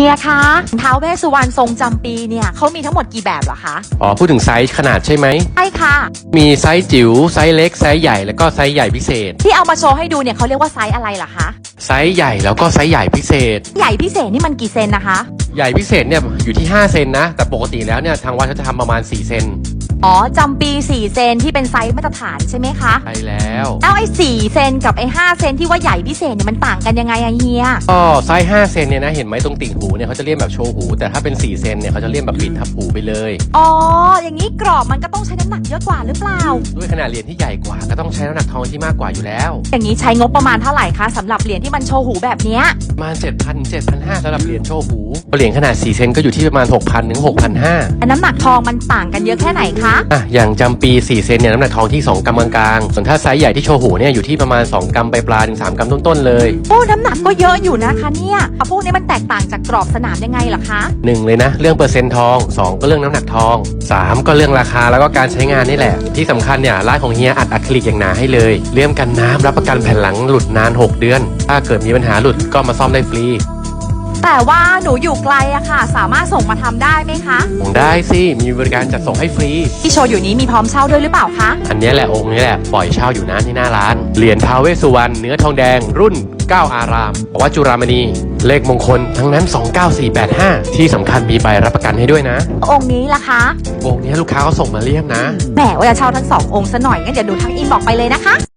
เฮียคะท้าวเวสสุวรรณทรงจำปีเนี่ยเขามีทั้งหมดกี่แบบเหรอคะ อ๋อ พูดถึงไซส์ขนาดใช่ไหม ใช่ค่ะ มีไซส์จิ๋ว ไซส์เล็ก ไซส์ใหญ่ แล้วก็ไซส์ใหญ่พิเศษ ที่เอามาโชว์ให้ดูเนี่ยเขาเรียกว่าไซส์อะไรเหรอคะ ไซส์ใหญ่แล้วก็ไซส์ใหญ่พิเศษ ใหญ่พิเศษนี่มันกี่เซนนะคะ ใหญ่พิเศษเนี่ยอยู่ที่ 5 เซนนะ แต่ปกติแล้วเนี่ยทางวัดเขาจะทำประมาณ 4 เซน อ๋อจำปี 4 เซนที่เป็นไซส์มาตรฐานใช่ไหมคะ ใช่แล้ว แล้วไอ้4เซนกับไอ้5เซนที่ว่าใหญ่พิเศษเนี่ยมันต่างกันยังไงอะเฮีย ก็ไซส์5เซนเนี่ยนะเห็นไหมตรงติ่งหูเนี่ยเขาจะเลี่ยมแบบโชว์หู แต่ถ้าเป็น 4 เซนเนี่ยเขาจะเลี่ยมแบบปิดทับหูไปเลย อ๋อ อย่างนี้กรอบมันก็ต้องใช้น้ำหนักเยอะกว่าหรือเปล่า ด้วยขนาดเหรียญที่ใหญ่กว่าก็ต้องใช้น้ำหนักทองที่มากกว่าอยู่แล้ว อย่างนี้ใช้งบประมาณเท่าไหร่คะสำหรับเหรียญที่มันโชว์หูแบบเนี้ย ประมาณ7,000 7,500สำหรับเหรียญโชว์หูเหรียญขนาด4เซนก็อยู่ที่ประมาณ6,000ถึง6,500แต่น้ำหนักทองมันต่างกันเยอะแค่ไหนคะอะอย่างจำปี 4 เซนเนี่ยน้ำหนักทองที่ 2กรัมกลางๆส่วนถ้าไซส์ใหญ่ที่โชว์หูเนี่ยอยู่ที่ประมาณ 2 กรัมปลายๆถึง 3 กรัมต้นๆเลย โอ้น้ำหนักก็เยอะอยู่นะคะเนี่ยเอาพวกนี้มันแตกต่างจากกรอบสนามยังไงเหรอคะหนึ่งเลยนะ เรื่องเปอร์เซ็นต์ทอง 2 ก็เรื่องน้ำหนักทอง 3 ก็เรื่องราคาแล้วก็การใช้งานนี่แหละ ที่สำคัญเนี่ยร้านของเฮียอัดอะคริลิกอย่างหนาให้เลยเลี่ยมกันน้ำรับประกันแผ่นหลังหลุดนาน 6 เดือน ถ้าเกิดมีปัญหาหลุดก็มาซ่อมได้ฟรี แต่ว่าหนูอยู่ไกลอะค่ะ สามารถส่งมาทำได้ไหมคะส่งได้สิ มีบริการจัดส่งให้ฟรี ที่โชว์อยู่นี้มีพร้อมเช่าด้วยหรือเปล่าคะ อันเนี้ยแหละองค์นี้แหละปล่อยเช่าอยู่นะที่หน้าร้าน เหรียญท้าวเวสสุวรรณเนื้อทองแดง รุ่น 9 อารามวัดจุรามณี เลขมงคลทั้งนั้น 29485 ที่สำคัญมีใบรับประกันให้ด้วยนะ องค์นี้ล่ะคะองค์เนี้ยลูกค้าเขาส่งมาเลี่ยมนะ แหมว่าจะเช่าทั้งสององค์ซะหน่อยงั้นเดี๋ยวหนูทักอินบอกไปเลยนะคะ